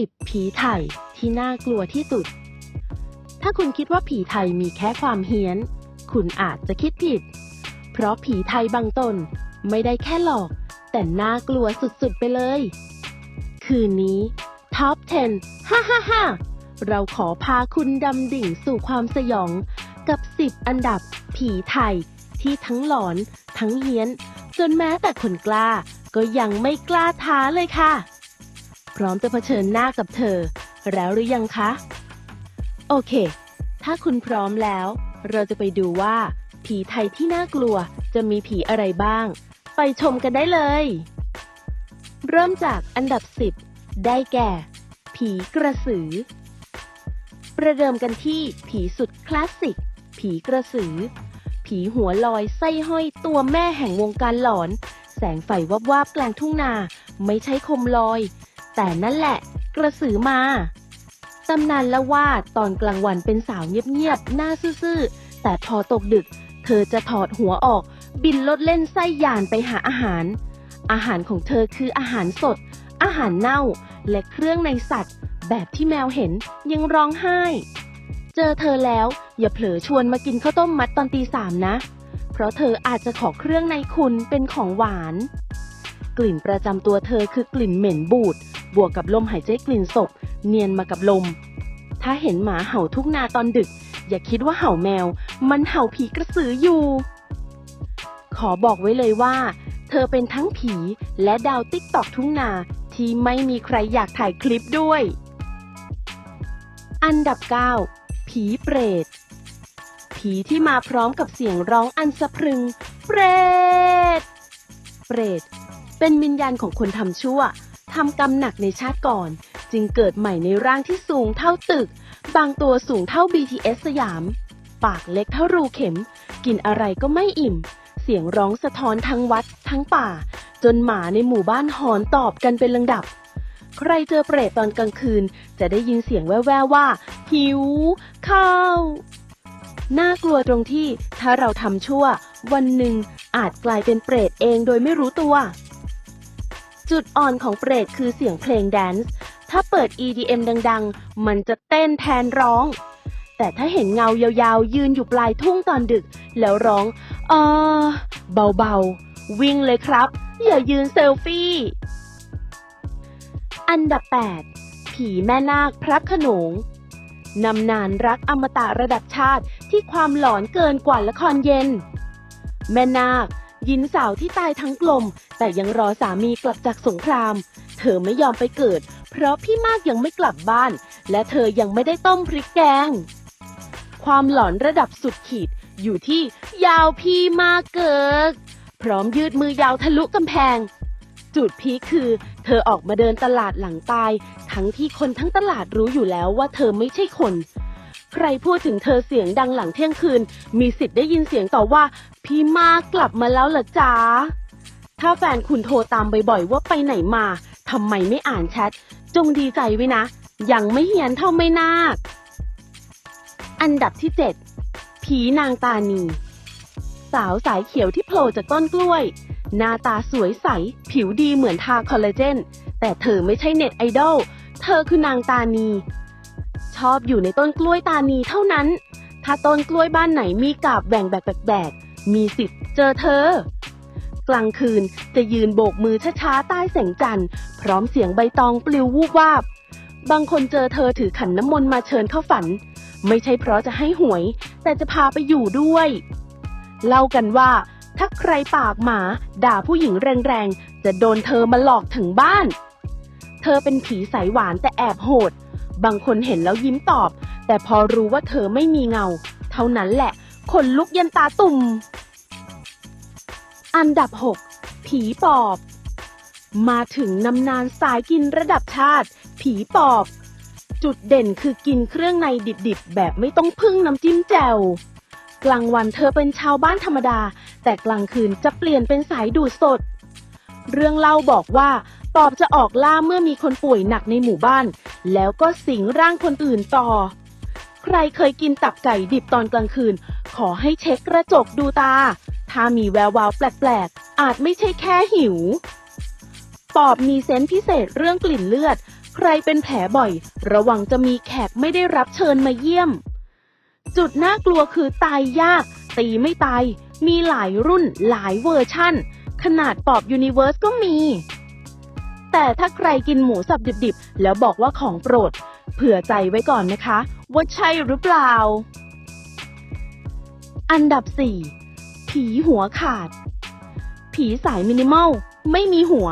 10 ผีไทยที่น่ากลัวที่สุด ถ้าคุณคิดว่าผีไทยมีแค่ความเฮี้ยน คุณอาจจะคิดผิด เพราะผีไทยบางตนไม่ได้แค่หลอก แต่น่ากลัวสุดๆไปเลย คืนนี้ท็อป 10 ฮ่าฮ่าฮ่าเราขอพาคุณดำดิ่งสู่ความสยอง กับ 10 อันดับผีไทยที่ทั้งหลอน ทั้งเฮี้ยน จนแม้แต่คนกล้า ก็ยังไม่กล้าท้าเลยค่ะ พร้อมจะเผชิญหน้ากับเธอ แล้วหรือยังคะ โอเค ถ้าคุณพร้อมแล้ว เราจะไปดูว่า ผีไทยที่น่ากลัวจะมีผีอะไรบ้าง ไปชมกันได้เลย เริ่มจากอันดับ 10 ได้แก่ ผีกระสือ ประเดิมกันที่ผีสุดคลาสสิก ผีกระสือ ผีหัวลอยไส้ห้อยตัวแม่แห่งวงการหลอน แสงไฟวับวาบกลางทุ่งนา ไม่ใช่คมลอย แต่นั่นแหละ กระสือมา ตำนานละว่าตอนกลางวันเป็นสาวเงียบๆ หน้าซื่อๆ แต่พอตกดึก เธอจะถอดหัวออก บินลดเล่นไส้ยานไปหาอาหาร อาหารของเธอคืออาหารสด อาหารเน่า และเครื่องในสัตว์ แบบที่แมวเห็นยังร้องไห้ เจอเธอแล้วอย่าเผลอชวนมากินข้าวต้มมัดตอนตีสามนะ เพราะเธออาจจะขอเครื่องในคุณเป็นของหวาน กลิ่นประจำตัวเธอคือกลิ่นเหม็นบูด บวกกับลมหายใจกลิ่นศพ เนียนมากับลม ถ้าเห็นหมาเห่าทุกนาตอนดึก อย่าคิดว่าเห่าแมว มันเห่าผีกระสืออยู่ ขอบอกไว้เลยว่า เธอเป็นทั้งผีและดาวติ๊กตอกทุ่งนาที่ไม่มีใครอยากถ่ายคลิปด้วย อันดับ 9 ผีเปรต ผีที่มาพร้อมกับเสียงร้องอันสะพรึง เปรต เปรต เป็นวิญญาณของคนทำชั่ว ทำกรรมหนักในชาติก่อน จึงเกิดใหม่ในร่างที่สูงเท่าตึก บางตัวสูงเท่า BTS สยาม ปากเล็กเท่ารูเข็ม กินอะไรก็ไม่อิ่ม เสียงร้องสะท้อนทั้งวัด ทั้งป่า จนหมาในหมู่บ้านหอนตอบกันเป็นลำดับ ใครเจอเปรตตอนกลางคืน จะได้ยินเสียงแว่วๆว่า หิว ข้าวน่ากลัวตรงที่ถ้าเราทำชั่ว วันหนึ่งอาจกลายเป็นเปรตเองโดยไม่รู้ตัว จุดอ่อนของเปรตคือเสียงเพลงแดนซ์ ถ้าเปิด EDM ดังๆ มันจะเต้นแทนร้อง แต่ถ้าเห็นเงายาวๆ ยืนอยู่ปลายทุ่งตอนดึก แล้วร้อง เออเบาๆ วิ่งเลยครับ อย่ายืนเซลฟี่ อันดับ 8 ผีแม่นาคพระขนงนำนานรักอมตะระดับชาติที่ความหลอนเกินกว่าละครเย็น แม่นาค หญิงสาวที่ตายทั้งกลม แต่ยังรอสามีกลับจากสงคราม เธอไม่ยอมไปเกิด เพราะพี่มากยังไม่กลับบ้าน และเธอยังไม่ได้ต้มพริกแกง ความหลอนระดับสุดขีดอยู่ที่ยาวพี่มากเกิกพร้อมยืดมือยาวทะลุกำแพง จุดพีคคือ เธอออกมาเดินตลาดหลังตาย ทั้งที่คนทั้งตลาดรู้อยู่แล้วว่าเธอไม่ใช่คน ใครพูดถึงเธอเสียงดังหลังเที่ยงคืน มีสิทธิ์ได้ยินเสียงต่อว่า พี่มากกลับมาแล้วเหรอจ๊ะถ้าแฟนคุณโทรตามบ่อยๆว่าไปไหนมาทำไมไม่อ่านแชท จงดีใจไว้นะ ยังไม่เหียนเท่าไม่นาคอันดับที่ 7 ผีนางตานี สาวสายเขียวที่โผล่จากต้นกล้วย หน้าตาสวยใส ผิวดีเหมือนทาคอลลาเจน แต่เธอไม่ใช่เน็ตไอดอล เธอคือนางตานี ชอบอยู่ในต้นกล้วยตานีเท่านั้น ถ้าต้นกล้วยบ้านไหนมีกาบแหว่งแบบแบกมีสิทธิ์เจอเธอ กลางคืนจะยืนโบกมือช้าๆใต้แสงจันทร์พร้อมเสียงใบตองปลิววูบวาบบางคนเจอเธอถือขันน้ำมนต์มาเชิญเข้าฝัน ไม่ใช่เพราะจะให้หวย แต่จะพาไปอยู่ด้วย เล่ากันว่า ถ้าใครปากหมา ด่าผู้หญิงแรงๆ จะโดนเธอมาหลอกถึงบ้าน เธอเป็นผีสายหวานแต่แอบโหด บางคนเห็นแล้วยิ้มตอบ แต่พอรู้ว่าเธอไม่มีเงา เท่านั้นแหละ คนลุกยันตาตุ่ม อันดับ 6 ผีปอบ มาถึงนำนานสายกินระดับชาติ ผีปอบ จุดเด่นคือกินเครื่องในดิบๆ แบบไม่ต้องพึ่งน้ำจิ้มแจ่วกลางวันเธอเป็นชาวบ้านธรรมดา แต่กลางคืนจะเปลี่ยนเป็นสายดูดสด เรื่องเล่าบอกว่า ปอบจะออกล่าเมื่อมีคนป่วยหนักในหมู่บ้าน แล้วก็สิงร่างคนอื่นต่อ ใครเคยกินตับไก่ดิบตอนกลางคืน ขอให้เช็คกระจกดูตา ถ้ามีแวววาวแปลกๆ อาจไม่ใช่แค่หิว ปอบมีเซนส์พิเศษเรื่องกลิ่นเลือด ใครเป็นแผลบ่อย ระวังจะมีแขกไม่ได้รับเชิญมาเยี่ยม จุดน่ากลัวคือตายยาก ตีไม่ตาย มีหลายรุ่นหลายเวอร์ชั่น ขนาดปอบยูนิเว r ร์สก็มี แต่ถ้าใครกินหมูสับดิบๆ แล้วบอกว่าของโปรด เผื่อใจไว้ก่อนนะคะ ว่าใช่หรือเปล่า อันดับ 4 ผีหัวขาด ผีสายมินิมอล ไม่มีหัว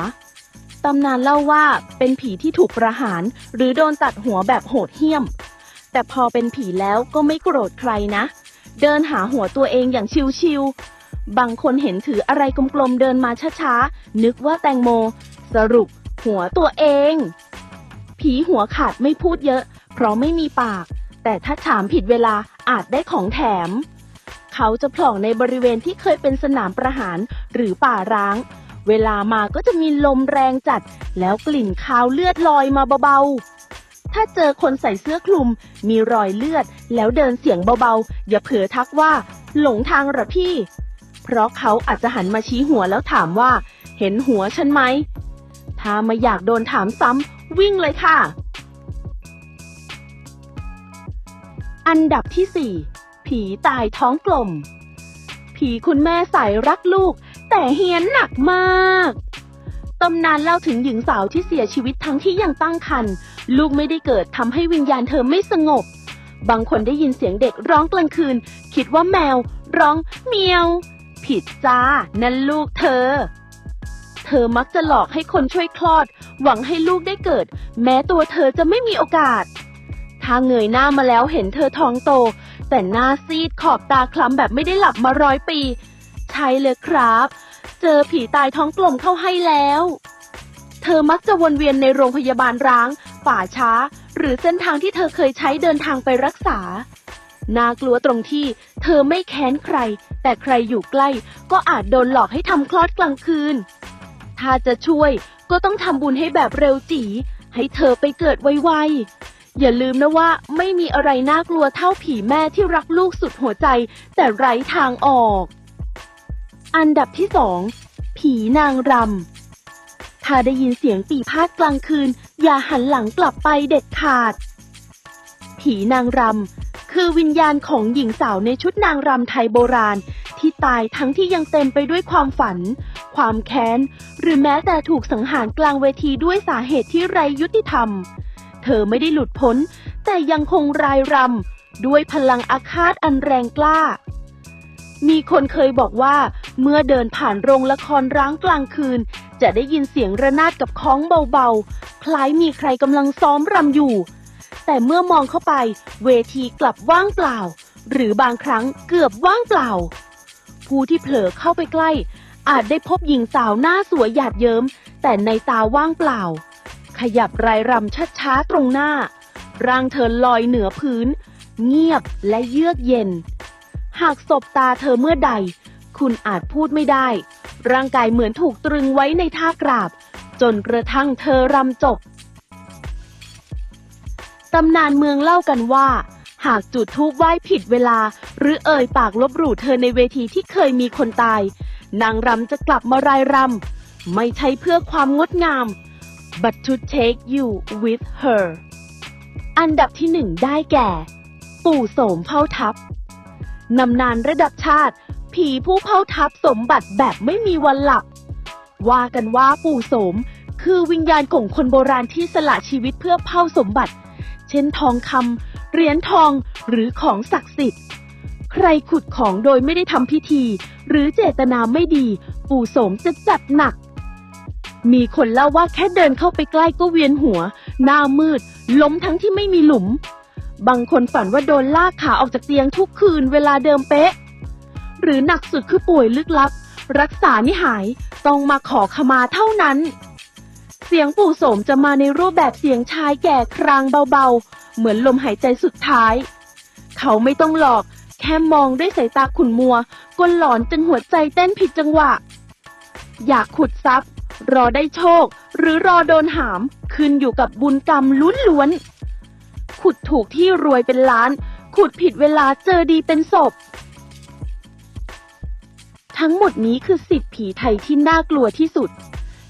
ตำนานเล่าว่าเป็นผีที่ถูกประหาร หรือโดนตัดหัวแบบโหดเหี้ยม แต่พอเป็นผีแล้วก็ไม่โกรธใครนะ เดินหาหัวตัวเองอย่างชิวๆบางคนเห็นถืออะไรกลมๆเดินมาช้าๆ นึกว่าแตงโม สรุป หัวตัวเอง ผีหัวขาดไม่พูดเยอะ เพราะไม่มีปาก แต่ถ้าถามผิดเวลาอาจได้ของแถม เขาจะโผล่ในบริเวณที่เคยเป็นสนามประหารหรือป่าร้าง เวลามาก็จะมีลมแรงจัด แล้วกลิ่นคาวเลือดลอยมาเบาๆ ถ้าเจอคนใส่เสื้อคลุม มีรอยเลือด แล้วเดินเสียงเบาๆ อย่าเผลอทักว่า หลงทางหรอพี่ เพราะเขาอาจจะหันมาชี้หัวแล้วถามว่า เห็นหัวฉันไหม ถ้าไม่อยากโดนถามซ้ำวิ่งเลยค่ะ อันดับที่ 4 ผีตายท้องกลม ผีคุณแม่สายรักลูก แต่เฮี้ยนหนักมากตำนานเล่าถึงหญิงสาวที่เสียชีวิตทั้งที่ยังตั้งครรภ์ลูกไม่ได้เกิดทำให้วิญญาณเธอไม่สงบ บางคนได้ยินเสียงเด็กร้องกลางคืน คิดว่าแมว ร้องเมียว ผิดจ้านั่นลูกเธอ ธอมักจะหลอกให้คนช่วยคลอด หวังให้ลูกได้เกิด แม้ตัวเธอจะไม่มีโอกาส ถ้าเงยหน้ามาแล้วเห็นเธอท้องโต แต่หน้าซีดขอบตาคล้ำแบบไม่ได้หลับมาร้อยปี ใช่เลยครับ เจอผีตายท้องกลมเข้าให้แล้ว เธอมักจะวนเวียนในโรงพยาบาลร้าง ป่าช้า หรือเส้นทางที่เธอเคยใช้เดินทางไปรักษาน่ากลัวตรงที่เธอไม่แค้นใคร แต่ใครอยู่ใกล้ก็อาจโดนหลอกให้ทำคลอดกลางคืน ถ้าจะช่วย ก็ต้องทำบุญให้แบบเร็วจีให้เธอไปเกิดไวๆ อย่าลืมนะว่าไม่มีอะไรน่ากลัวเท่าผีแม่ที่รักลูกสุดหัวใจ แต่ไร้ทางออก อันดับที่สองผีนางรำ ถ้าได้ยินเสียงปีพาดกลางคืน อย่าหันหลังกลับไปเด็ดขาด ผีนางรำ คือวิญญาณของหญิงสาวในชุดนางรำไทยโบราณ ที่ตายทั้งที่ยังเต็มไปด้วยความฝัน ความแค้น หรือแม้แต่ถูกสังหารกลางเวทีด้วยสาเหตุที่ไร้ยุติธรรม เธอไม่ได้หลุดพ้น แต่ยังคงรายรำด้วยพลังอาฆาตอันแรงกล้า มีคนเคยบอกว่า เมื่อเดินผ่านโรงละครร้างกลางคืน จะได้ยินเสียงระนาดกับค้องเบาๆ คล้ายมีใครกำลังซ้อมรำอยู่ แต่เมื่อมองเข้าไป เวทีกลับว่างเปล่า หรือบางครั้งเกือบว่างเปล่า ผู้ที่เผลอเข้าไปใกล้ อาจได้พบหญิงสาวหน้าสวยหยาดเยิ้ม แต่ในตาว่างเปล่า ขยับรายรำช้าๆตรงหน้า ร่างเธอลอยเหนือพื้น เงียบและเยือกเย็น หากสบตาเธอเมื่อใด คุณอาจพูดไม่ได้ ร่างกายเหมือนถูกตรึงไว้ในท่ากราบ จนกระทั่งเธอรำจบ ตำนานเมืองเล่ากันว่า หากจุดทูบไหว้ผิดเวลา หรือเอ่ยปากลบหลู่เธอในเวทีที่เคยมีคนตาย นางรำจะกลับมารายรำไม่ใช่เพื่อความงดงาม but to take you with her อันดับที่หนึ่งได้แก่ ปู่โสมเผ่าทัพนำนานระดับชาติ ผีผู้เผ่าทัพสมบัติแบบไม่มีวันหลับ ว่ากันว่าปู่โสม คือวิญญาณของคนโบราณที่สละชีวิตเพื่อเผ่าสมบัติ เช่นทองคำเหรียญทองหรือของศักดิ์สิทธิ์ ใครขุดของโดยไม่ได้ทำพิธี หรือเจตนาไม่ดี ปู่โสมจะจัดหนัก มีคนเล่าว่าแค่เดินเข้าไปใกล้ก็เวียนหัว หน้ามืด ล้มทั้งที่ไม่มีหลุม บางคนฝันว่าโดนลากขาออกจากเตียงทุกคืนเวลาเดิมเป๊ะ หรือหนักสุดคือป่วยลึกลับ รักษาไม่หายต้องมาขอขมาเท่านั้น สียงปู่โสมจะมาในรูปแบบเสียงชายแก่ครางเบาๆ เหมือนลมหายใจสุดท้าย เขาไม่ต้องหลอก แค่มองด้วยสายตาขุ่นมัวก็หลอนจนหัวใจเต้นผิดจังหวะ อยากขุดทรัพย์ รอได้โชค หรือรอโดนหาม ขึ้นอยู่กับบุญกรรมล้วนๆขุดถูกที่รวยเป็นล้าน ขุดผิดเวลาเจอดีเป็นศพ ทั้งหมดนี้คือสิทธิผีไทยที่น่ากลัวที่สุด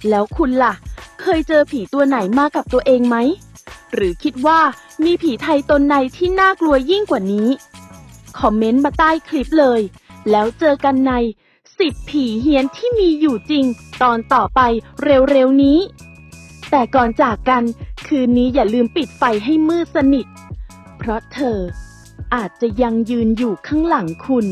แล้วคุณล่ะ เคยเจอผีตัวไหนมากับตัวเองไหม หรือคิดว่ามีผีไทยตนไหนที่น่ากลัวยิ่งกว่านี้ คอมเมนต์มาใต้คลิปเลย แล้วเจอกันในสิบผีเฮียนที่มีอยู่จริง ตอนต่อไปเร็วๆนี้ แต่ก่อนจากกันคืนนี้อย่าลืมปิดไฟให้มืดสนิท เพราะเธออาจจะยังยืนอยู่ข้างหลังคุณ